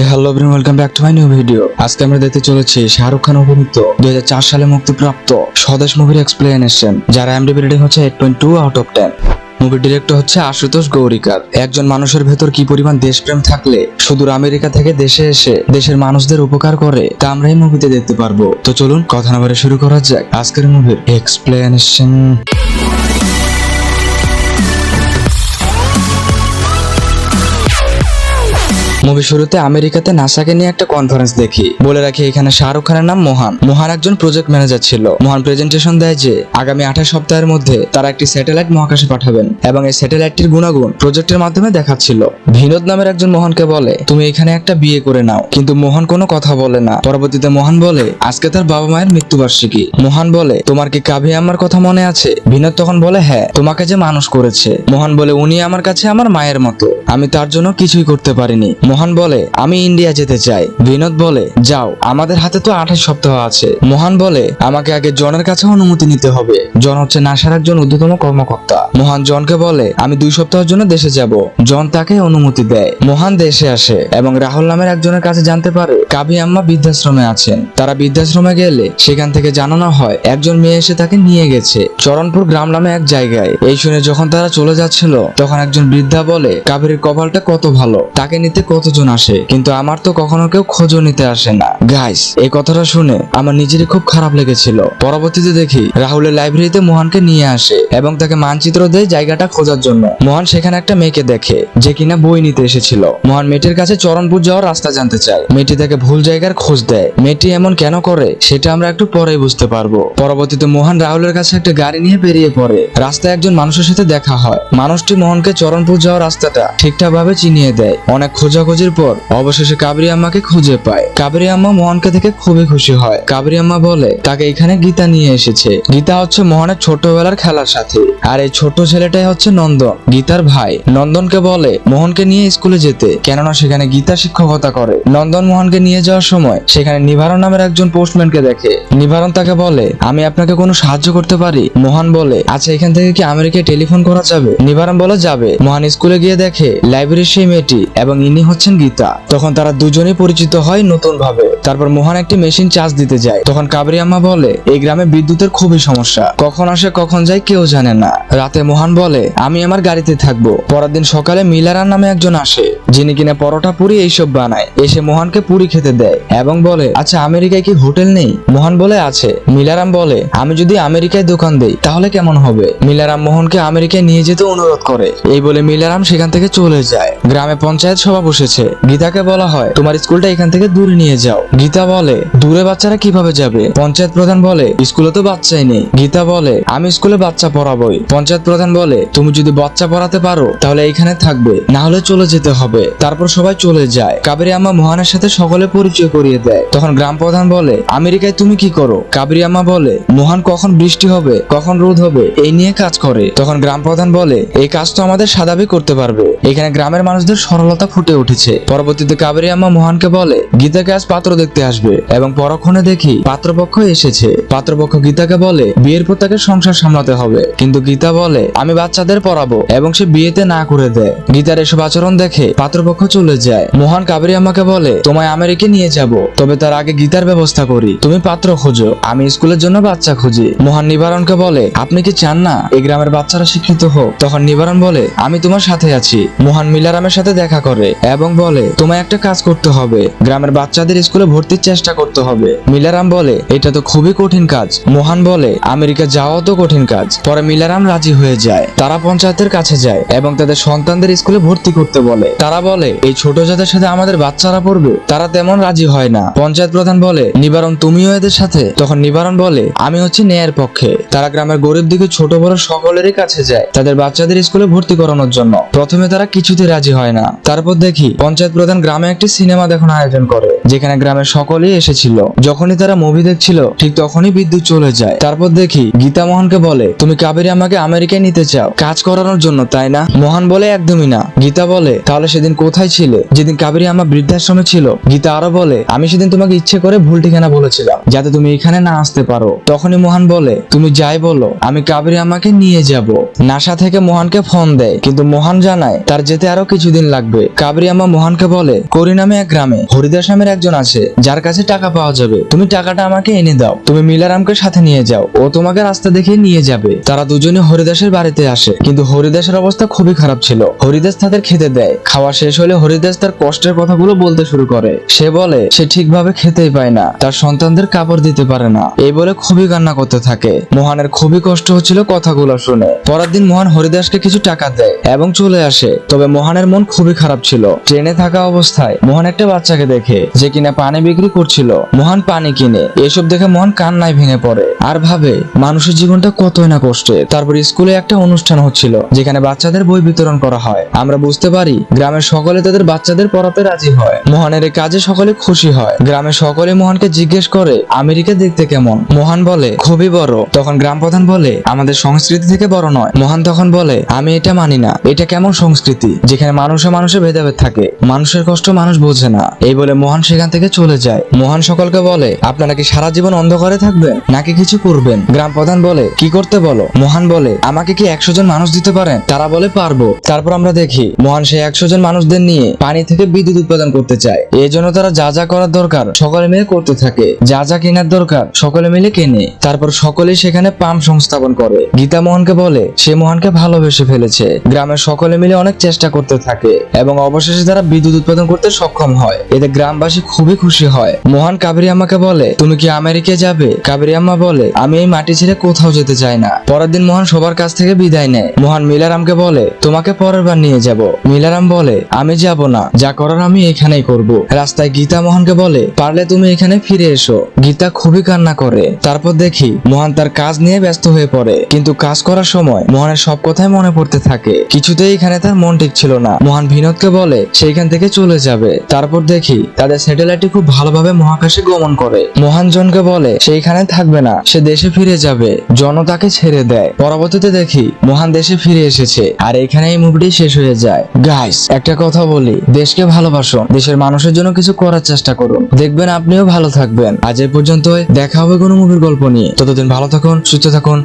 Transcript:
Hello everyone welcome back to my new video আজকে আমরা দেখতে চলেছি শাহরুখ খান অভিনীত দুই সালে মুক্তিপ্রাপ্ত স্বদেশ মুভির এক্সপ্লেনেশন যার এমডিবি রেটিং হচ্ছে eight point two out of ten মুভির ডিরেক্টর হচ্ছে আশুতোষ গৌরিকার। একজন মানুষের ভেতর কি পরিমাণ দেশপ্রেম থাকলে সুদূর আমেরিকা থেকে দেশে এসে দেশের মানুষদের উপকার করে, তা আমরা এই মুভিতে দেখতে পারব। তো চলুন, কথা না বলে শুরু করা যাক আজকের মুভির এক্সপ্লেনেশন মুভি শুরুতে আমেরিকাতে নাসাকে নিয়ে একটা কনফারেন্স দেখি। বলে রাখি এখানে শাহরুখ খানের নাম মোহান। মোহান একজন প্রজেক্ট ম্যানেজার ছিল। মোহান প্রেজেন্টেশন দেয় যে, আগামী আঠাশ সপ্তাহের মধ্যে তারা একটি স্যাটেলাইট মহাকাশে পাঠাবেন এবং এই স্যাটেলাইটটির গুণাগুণ প্রজেক্টের মাধ্যমে দেখাচ্ছিল। ভিনোদ নামের একজন মোহনকে বলে, তুমি এখানে একটা বিয়ে করে নাও। কিন্তু মোহন কোনো কথা বলে না। পরবর্তীতে মোহন বলে, আজকে তার বাবা মায়ের মৃত্যুবার্ষিকী। মোহন বলে, তোমার কি কাভি আমার কথা মনে আছে? বিনোদ তখন বলে হ্যাঁ তোমাকে যে মানুষ করেছে। মোহন বলে, উনি আমার কাছে আমার মায়ের মতো। আমি তার জন্য কিছুই করতে পারিনি। মোহন বলে, আমি ইন্ডিয়া যেতে চাই। বিনোদ বলে, যাও, আমাদের হাতে তো আঠাশ সপ্তাহ আছে। মোহন বলে, আমাকে আগে জনের কাছে অনুমতি নিতে হবে। জন হচ্ছে নাসার একজন ঊর্ধ্বতম কর্মকর্তা। মোহন জনকে বলে, আমি দুই সপ্তাহের জন্য দেশে যাব। জন তাকে অনুমতি দেয়। মোহন দেশে আসে এবং রাহুল নামের একজনের কাছে জানতে পারে, কাবি আম্মা বৃদ্ধাশ্রমে আছেন। তারা বৃদ্ধাশ্রমে গেলে সেখান থেকে জানানো হয়, একজন মেয়ে এসে তাকে নিয়ে গেছে। চরণপুর গ্রাম নামে এক জায়গায়। এই শুনে যখন তারা চলে যাচ্ছিল, তখন একজন বৃদ্ধা বলে, কাবেরীর কপালটা কত ভালো। তাকে নিতে কতজন আসে? কিন্তু আমার তো কখনো কেউ খোঁজও নিতে আসে না। গাইস এই কথাটা শুনে আমার নিজেরই খুব খারাপ লেগেছিল। পরবর্তীতে দেখি রাহুলের লাইব্রেরিতে মোহনকে নিয়ে আসে এবং তাকে মানচিত্র দেয় জায়গাটা খোঁজার জন্য। মোহন সেখানে একটা মেয়েকে দেখে যে কিনা বই নিতে এসেছিল। মোহন মেয়েটির কাছে চরণপুর যাওয়ার রাস্তা জানতে চায়। মেয়েটি তাকে ভুল জায়গার খোঁজ দেয়। মেয়েটি এমন কেন করে সেটা আমরা একটু পরেই বুঝতে পারব। পরবর্তীতে মোহন রাহুলের কাছে একটা গাড়ি নিয়ে বেরিয়ে পড়ে। রাস্তায় একজন মানুষের সাথে দেখা হয়। মানুষটি মোহনকে চরণপুর যাওয়ার রাস্তাটা ঠিকঠাক ভাবে চিনিয়ে দেয়। অনেক খোঁজাখুঁজির পর অবশেষে কাবরি আম্মাকে খুঁজে পায়। কাবরি আম্মা মোহনকে দেখে খুবই খুশি হয়। কাবরি আম্মা বলে, তাকে এখানে গীতা নিয়ে এসেছে। গীতা হচ্ছে মোহনের ছোটবেলার খেলার সাথে। আর এই ছোট ছেলেটাই হচ্ছে নন্দন, গীতার ভাই। নন্দনকে বলে, মোহনকে নিয়ে স্কুলে যেতে, কেননা সেখানে গীতা শিক্ষকতা করে। নন্দন মোহনকে নিয়ে যাওয়ার সময় সেখানে নিবারণ নামের একজন পোস্টম্যানকে দেখে। নিবারণ তাকে বলে, আমি আপনাকে কোনো সাহায্য করতে পারি? মোহন বলে আচ্ছা এখান থেকে কি আমেরিকায় টেলিফোন করা যাবে? নিবারণ বলে, যাবে। মোহন স্কুলে গিয়ে দেখে, লাইব্রেরির সেই মেয়েটি এবং ইনি হচ্ছেন গীতা। তখন তারা দুজনেই পরিচিত হয় নতুন ভাবে তারপর মোহন একটি মেশিন চার্জ দিতে যায়। তখন কাবরি আম্মা বলে, এই গ্রামে বিদ্যুতের খুবই সমস্যা। কখন আসে, কখন যায় কেউ জানে না। রাতে মোহন বলে, আমি আমার গাড়িতে থাকব। পরের দিন সকালে মিলারার নামে একজন আসে, যিনি কিনা পরোটা পুরি এইসব বানায়। এসে মোহনকে পুরি খেতে দেয় এবং বলে আচ্ছা আমেরিকায় কি হোটেল নেই? মোহন বলে, আছে। মিলারাম বলে, আমি যদি আমেরিকায় দোকান দেই, তাহলে কেমন হবে? মিলারাম মোহনকে আমেরিকায় নিয়ে যেতে অনুরোধ করে। এই বলে মিলারাম সেখান থেকে চলে যায়। গ্রামে পঞ্চায়েত সভা বসেছে। গীতাকে বলা হয়, তোমার স্কুলটা এখান থেকে দূরে নিয়ে যাও। গীতা বলে, দূরে বাচ্চারা কীভাবে যাবে? পঞ্চায়েত প্রধান বলে, স্কুলে তো বাচ্চাই নেই। গীতা বলে, আমি স্কুলে বাচ্চা পড়াবোই। পঞ্চায়েত প্রধান বলে, তুমি যদি বাচ্চা পড়াতে পারো, তাহলে এখানে থাকবে। না হলে চলে যেতে হবে। তারপর সবাই চলে যায়। কাবেরী আম্মা মোহনের সাথে সকলে পরিচয় করিয়ে দেয়। তখন গ্রাম প্রধান বলে, আমেরিকায় তুমি কি করো? কাবেরী আম্মা বলে, মোহন কখন বৃষ্টি হবে, কখন রোদ হবে, এই নিয়ে কাজ করে। তখন গ্রাম প্রধান বলে, এই কাজ তো আমাদের সাদাবি করতে পারবে। এখানে গ্রামের মানুষদের সরলতা ফুটে উঠেছে। পরবর্তীতে কাবেরী আম্মা মোহনকে বলে, গীতাকে আজ পাত্র দেখতে আসবে। এবং পরক্ষণে দেখি পাত্রপক্ষ এসেছে। পাত্রপক্ষ গীতাকে বলে, বিয়ের পর তাকে সংসার সামলাতে হবে। কিন্তু গীতা বলে, আমি বাচ্চাদের পড়াবো এবং সে বিয়েতে না করে দেয়। গীতার এসব আচরণ দেখে পাত্রপক্ষ চলে যায়। মোহন কাবেরী বলে, তোমায় আমেরিকা নিয়ে যাব, তবে তার আগে গীতার ব্যবস্থা করি। তুমি পাত্র খোঁজো, আমি স্কুলের জন্য বাচ্চা খুঁজি। মোহন নিবারণকে বলে, আপনি কি চান না এই গ্রামের বাচ্চারা শিক্ষিত হোক? তখন নিবারণ বলে, আমি তোমার সাথে আছি। মোহন মিলারামের সাথে দেখা করে। এবং বলে, তোমায় একটা কাজ করতে হবে। গ্রামের বাচ্চাদের স্কুলে ভর্তির চেষ্টা করতে হবে। মিলারাম বলে, এটা তো খুবই কঠিন কাজ। মোহন বলে, আমেরিকা যাওয়া তো কঠিন কাজ। পরে মিলারাম রাজি হয়ে যায়। তারা পঞ্চায়েতের কাছে যায় এবং তাদের সন্তানদের স্কুলে ভর্তি করতে বলে। তারা বলে, এই ছোট জাতের সাথে আমাদের বাচ্চারা পড়বে। তারা তেমন রাজি হয় না। পঞ্চায়েত প্রধান বলে, নিবারণ তুমিও এদের সাথে? তখন নিবারণ বলে, আমি হচ্ছি ন্যায়ের পক্ষে। তারা গ্রামের গরিব দিকে ছোট বড় সকলেরই কাছে যায় তাদের বাচ্চাদের স্কুলে ভর্তি করানোর জন্য। প্রথমে তারা কিছুতে রাজি হয় না। তারপর দেখি পঞ্চায়েত প্রধান গ্রামে একটি সিনেমা দেখানোর আয়োজন করে, যেখানে গ্রামের সকলেই এসেছিল। যখনই তারা মুভি দেখছিল, ঠিক তখনই বিদ্যুৎ চলে যায়। তারপর দেখি, গীতা মোহনকে বলে, তুমি কাবেরী আমাকে আমেরিকায় নিতে চাও। কাজ করানোর জন্য, তাই না? মোহন বলে, একদমই না। গীতা বলে, তাহলে সেদিন কোথায় ছিলে? যেদিন কাবেরী আমার বৃদ্ধাশ্রমে ছিল। গীতা আরও বলে, আমি সেদিন তোমাকে ইচ্ছে করে ভুল ঠিকানা বলেছিলাম, যাতে তুমি এখানে না আসতে পারো। তখনই মোহন বলে, তুমি যাই বলো, আমি কাবেরী আমাকে নিয়ে যাব। নাসা থেকে মোহনকে ফোন দেয়, কিন্তু মোহন জানায়, তার যেতে আরও কিছুদিন লাগবে। কাবেরী আমা আম্মা মোহনকে বলে করি নামে এক গ্রামে হরিদাস নামের একজন আছে, যার কাছে টাকা পাওয়া যাবে। তুমি টাকাটা আমাকে এনে দাও। তুমি মিলারামকে সাথে নিয়ে যাও। ও তোমাকে রাস্তা দেখিয়ে নিয়ে যাবে। তারা দুজনে হরিদাসের বাড়িতে আসে। কিন্তু হরিদাসের অবস্থা খুবই খারাপ ছিল। হরিদাস তাদের খেতে দেয়। খাওয়া শেষ হলে হরিদাস তার কষ্টের কথাগুলো বলতে শুরু করে। সে বলে, সে ঠিকভাবে খেতেই পায় না। তার সন্তানদের কাপড় দিতে পারে না। এই বলে খুবই কান্না করতে থাকে। মোহনের খুবই কষ্ট হচ্ছিল কথাগুলো শুনে। পরের দিন মোহন হরিদাসকে কিছু টাকা দেয় এবং চলে আসে। তবে মোহনের মন খুবই খারাপ ছিল। ট্রেনে থাকা অবস্থায় মোহন একটা বাচ্চাকে দেখে যে কিনা পানি বিক্রি করছিল। মোহন পানি কিনে এসব দেখে মোহন কান্নায় ভেঙে পড়ে আর ভাবে, মানুষের জীবনটা কতই না কষ্টে। তারপর স্কুলে একটা অনুষ্ঠান হচ্ছিল, যেখানে বাচ্চাদের বই বিতরণ করা হয়। আমরা বুঝতে পারি, গ্রামের সকলে তাদের বাচ্চাদের পড়াতে রাজি হয়। মোহনের এই কাজে সকলে খুশি হয়। গ্রামের সকলে মোহনকে জিজ্ঞেস করে, আমেরিকা দেখতে কেমন? মোহন বলে, খুবই বড়। তখন গ্রাম প্রধান বলে, আমাদের সংস্কৃতি থেকে বড় নয়। মোহন তখন বলে, আমি এটা মানি না। এটা কেমন সংস্কৃতি, যেখানে মানুষে মানুষে ভেদাভেদ থাকে। মানুষের কষ্ট মানুষ বোঝে না। এই বলে মোহন সেখান থেকে চলে যায়। মোহন সকলকে বলে, আপনারা কি সারা জীবন অন্ধকারে থাকবেন? নাকি কিছু করবেন? গ্রাম প্রধান বলে, কি করতে বলো? মোহন বলে, আমাকে কি একশো জন মানুষ দিতে পারেন? তারা বলে, পারব। তারপর আমরা দেখি, মোহন সেই একশো জন মানুষদের নিয়ে পানি থেকে বিদ্যুৎ উৎপাদন করতে চায়। এই জন্য তারা যা যা করার দরকার সকলে মিলে করতে থাকে। যা যা কেনার দরকার সকলে মিলে কেনে। তারপর সকলেই সেখানে পাম্প সংস্থাপন করে। গীতা মোহনকে বলে, সে মোহনকে ভালোবেসে ফেলেছে। গ্রামের সকলে মিলে অনেক চেষ্টা করতে থাকে এবং অবশেষে তারা বিদ্যুৎ উৎপাদন করতে সক্ষম হয় এতে গ্রামবাসী খুবই খুশি হয়। মোহন কাবেরি আম্মাকে বলে, তুমি কি আমেরিকা যাবে? কাবেরি আম্মা বলে, আমি এই মাটি ছেড়ে কোথাও যেতে চাই না। পরের দিন মোহন সবার কাছ থেকে বিদায় নেয়। মোহন মিলারামকে বলে, তোমাকে পরের বার নিয়ে যাব। মিলারাম বলে, আমি যাব না। যা করার আমি এখানেই করব। রাস্তায় গীতা মোহনকে বলে, পারলে তুমি এখানে ফিরে এসো। গীতা খুবই কান্না করে। তারপর দেখি, মোহন তার কাজ নিয়ে ব্যস্ত হয়ে পড়ে। কিন্তু কাজ করার সময় মোহনের সব কথাই মনে পড়তে থাকে। কিছুতেই এখানে তার মন ঠিক ছিল না। মোহন বিনোদকে বলে সেইখান থেকে চলে যাবে। তারপর দেখি তাদের স্যাটেলাইটটি খুব ভালোভাবে মহাকাশে গমন করে। মোহন জনকে বলে, সেইখানে থাকবে না, সে দেশে ফিরে যাবে। জন তাকে ছেড়ে দেয়। পরবর্তীতে দেখি মোহন দেশে ফিরে এসেছে। আর এখানে এই মুভিটি শেষ হয়ে যায়। গাইস একটা কথা বলি, দেশকে ভালোবাসুন দেশের মানুষের জন্য কিছু করার চেষ্টা করুন। দেখবেন আপনিও ভালো থাকবেন। আজ এ পর্যন্তই। দেখা হবে কোনো মুভির গল্প নিয়ে। ততদিন ভালো থাকুন, সুস্থ থাকুন।